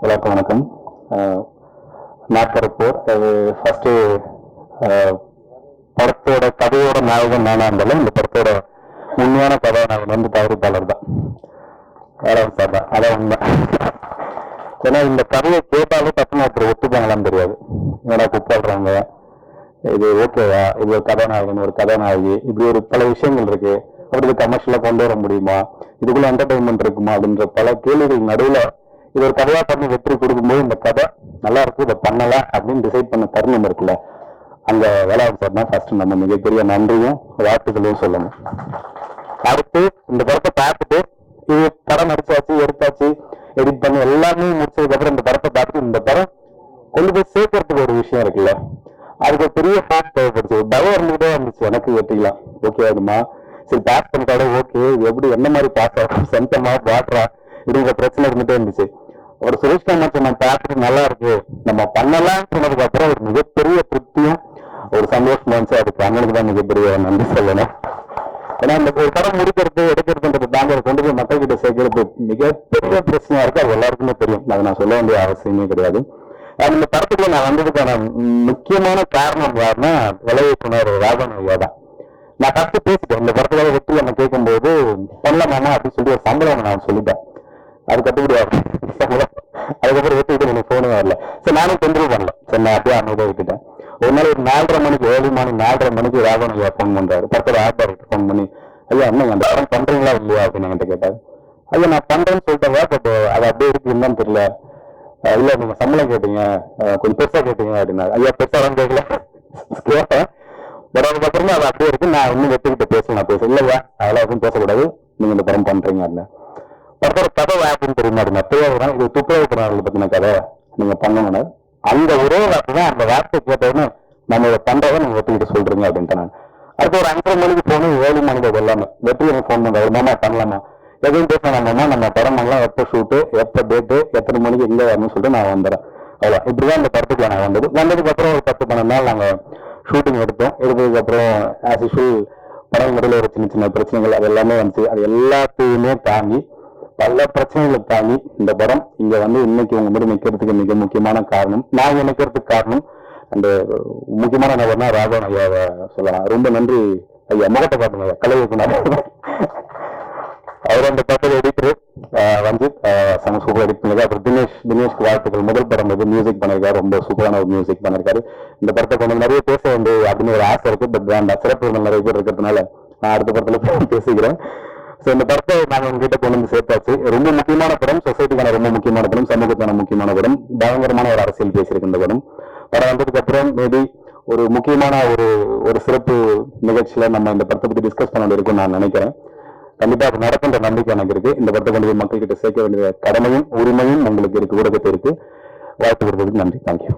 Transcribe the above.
எல்லாருக்கும் வணக்கம். நாட்கரப்போர் அது ஃபர்ஸ்ட் படத்தோட கதையோட நாயகன் நானா இருந்தாலும் இந்த படத்தோட உண்மையான கதாநாயகன் வந்து தயாரிப்பாளர் தான். வேளாண் சார் தான் அதான் உண்மை. ஏன்னா இந்த கதையை கேட்டாலே டக்குனு ஒருத்தர் ஒத்துப்பாங்களான்னு தெரியாது. ஏன்னா கூப்பிடுறாங்க இது ஓகேவா? இது ஒரு கதாநாயகன் ஒரு கதாநாயகி. இப்படி ஒரு பல விஷயங்கள் இருக்கு. அப்படி கமர்ஷியலாக கமர்ஷியலா கொண்டு வர முடியுமா? இதுக்குள்ள என்டர்டைன்மெண்ட் இருக்குமா? அப்படின்ற பல கேள்விகள் நடுவில் இது ஒரு கதையா பண்ணி வெற்றி கொடுக்கும்போது இந்த கதை நல்லா இருக்கு இதை பண்ணலாம் அப்படின்னு டிசைட் பண்ண தருணம் இருக்குல்ல. அந்த வேளாண் சார் தான் ஃபர்ஸ்ட் நம்ம மிகப்பெரிய நன்றியும் வாழ்த்துக்களையும் சொல்லணும். அடுத்து இந்த படத்தை பார்த்துட்டு இது படம் நடிச்சாச்சு எடுத்தாச்சு எடிட் பண்ணி எல்லாமே முடிச்சதுக்கு அப்புறம் இந்த படத்தை பார்த்துட்டு இந்த படம் கொண்டு போய் சேர்க்கறதுக்கு ஒரு விஷயம் இருக்குல்ல. அதுக்கு ஒரு பெரிய ஃபேக்ட் தேவைப்படுச்சு. பயம் இருந்துகிட்டே இருந்துச்சு எனக்கு வெற்றிக்கலாம் ஓகே ஆகுமா? சரி பேக் பண்ணிட்டாலும் ஓகே எப்படி என்ன மாதிரி பாஸ் ஆகும்? சென்டமா வாட்டரா இப்படிங்கிற பிரச்சனை இருந்துட்டே இருந்துச்சு. ஒரு சுரேஷ் கண்ணா சொன்ன பார்த்துட்டு நல்லா இருக்கு. நம்ம பண்ணலாம். சொன்னதுக்கு அப்புறம் ஒரு மிகப்பெரிய திருப்தியும் ஒரு சந்தோஷம் இருந்துச்சு அதுக்கு அண்ணனுக்கு தான் மிகப்பெரிய நன்றி சொல்லணும். ஏன்னா இந்த ஒரு படம் முடிக்கிறது எடுக்கிறதுன்றது தாங்க கொண்டு போய் மக்கள் கிட்ட சேர்க்கிறது மிகப்பெரிய பிரச்சனையா இருக்கு. அது எல்லாருக்குமே தெரியும். அதை நான் சொல்ல வேண்டிய அவசியமே கிடையாது. அந்த இந்த படத்துக்குள்ள நான் வந்ததுக்கான முக்கியமான காரணம் யாருன்னா விளைவிப்புணர் ராகவன் ஐயா தான். நான் ஃபர்ஸ்ட் பேசிட்டேன். இந்த படத்துக்காக வெற்றி என்ன கேட்கும்போது பண்ணலாமா அப்படின்னு சொல்லி ஒரு சம்பளம் நான் சொல்லிட்டேன். அது கட்டுப்படி அதுக்கப்புறம் வெட்டிட்டு எனக்கு போனே வரல. சரி நானும் கொண்டு பண்ணல. சரி நான் அப்படியே அமைதியாக விட்டுட்டேன். ஒரு நாள் ஒரு நாலரை மணிக்கு ஏழு மணி நாலரை மணிக்கு ராகவன் ஐயா ஃபோன் பண்றாரு. பக்கத்துல ஆப் ஃபோன் பண்ணி ஐயா அண்ணன் அந்த படம் பண்றீங்களா இல்லையா? அப்படின்னு என்கிட்ட கேட்டாரு. ஐயா நான் பண்றேன்னு சொல்லிட்டேன் பட் அது அப்படியே இருக்கு என்னன்னு தெரியல. இல்லை இல்ல நீங்க சம்பளம் கேட்டீங்க. கொஞ்சம் பெருசா கேட்டீங்க அப்படின்னா ஐயா பெருசா தான் கேட்கல கேட்டேன். பட் அதுக்கப்புறமா அது அப்படியே இருக்கு. நான் இன்னும் வெட்டிக்கிட்ட பேச நான் பேச இல்லையா அதெல்லாம் எதுவும் பேசக்கூடாது. நீங்க இந்த படம் பண்றீங்க அப்படின்னு படத்தோட கதை ஆப்புன்னு தெரியுமா அப்படின்னா தேவைதான் இது துப்புரவு பணம் பத்தின கதை. நீங்க பண்ணணும் அந்த ஒரே வார்த்தை தான் அந்த வார்த்தை கேட்டவுடனே நம்ம இதை பண்றதை நீங்க ஒத்துக்கிட்டு சொல்றீங்க அப்படின்ட்டு நான். அடுத்து ஒரு அஞ்சரை மணிக்கு போகணும் ஏழு மணிக்கு எல்லாமே வெற்றி எனக்கு ஃபோன் பண்றாரு மாமா பண்ணலாமா? எதுவும் பேச வேணாமா? நம்ம படம் பண்ணலாம் எப்போ ஷூட்டு எப்போ டேட்டு எத்தனை மணிக்கு எங்கே வரணும்னு சொல்லிட்டு நான் வந்துடுறேன் அவ்வளோ இப்படிதான் இந்த படத்துக்கு நான் வந்தது. வந்ததுக்கு அப்புறம் ஒரு பத்து பன்னெண்டு நாள் நாங்கள் ஷூட்டிங் எடுத்தோம். எடுத்ததுக்கு அப்புறம் ஆஸ் யூஷுவல் படம் நடுவில் ஒரு சின்ன சின்ன பிரச்சனைகள் அது எல்லாமே வந்துச்சு. அது எல்லாத்தையுமே தாண்டி பல பிரச்சனைகளை தாண்டி இந்த படம் இங்க வந்து இன்னைக்கு உங்க முடி நிக்கிறதுக்கு மிக முக்கியமான காரணம். நான் நினைக்கிறதுக்கு காரணம் அந்த முக்கியமான நபர்னா ராகவன் ஐயாவை சொல்லலாம். ரொம்ப நன்றி ஐயா. முகத்தை பாத்துங்க கலை இயக்குனர். அவர் அந்த படத்தில் எடிட்டர் ரஞ்சித் செம சூப்பர் எடிட் பண்ணிருக்காரு அப்புறம் தினேஷ் தினேஷ்க்கு வாழ்த்துக்கள். முதல் படம் வந்து மியூசிக் பண்ணிருக்காரு ரொம்ப சூப்பரான ஒரு மியூசிக் பண்ணிருக்காரு இந்த படத்தை கொஞ்சம் நிறைய பேச வந்து அப்படின்னு ஒரு ஆசை இருக்கு. பட் வேண்டாம் சிறப்பு நிறைய பேர் இருக்கிறதுனால நான் அடுத்த படத்துல பேசிக்கிறேன். ஸோ இந்த படத்தை நாங்கள் உங்ககிட்ட கொண்டு வந்து சேர்த்தாச்சு. ரொம்ப முக்கியமான படம் சொசைட்டிக்கான ரொம்ப முக்கியமான படம் சமூகத்தான முக்கியமான படம் பயங்கரமான ஒரு அரசியல் பேசியிருக்கு இந்த படம். படம் வந்ததுக்கு அப்புறம் மேபி ஒரு முக்கியமான ஒரு ஒரு சிறப்பு நிகழ்ச்சியில நம்ம இந்த படத்தை பற்றி டிஸ்கஸ் பண்ண இருக்கும்னு நான் நினைக்கிறேன். கண்டிப்பா அது நடக்கின்ற நம்பிக்கை எனக்கு இருக்கு. இந்த படத்தை கொண்டு போய் மக்கள்கிட்ட சேர்க்க வேண்டிய கடமையும் உரிமையும் உங்களுக்கு இருக்கு ஊடகத்தை இருக்கு. வாழ்த்து கொடுத்ததுக்கு நன்றி. தேங்க்யூ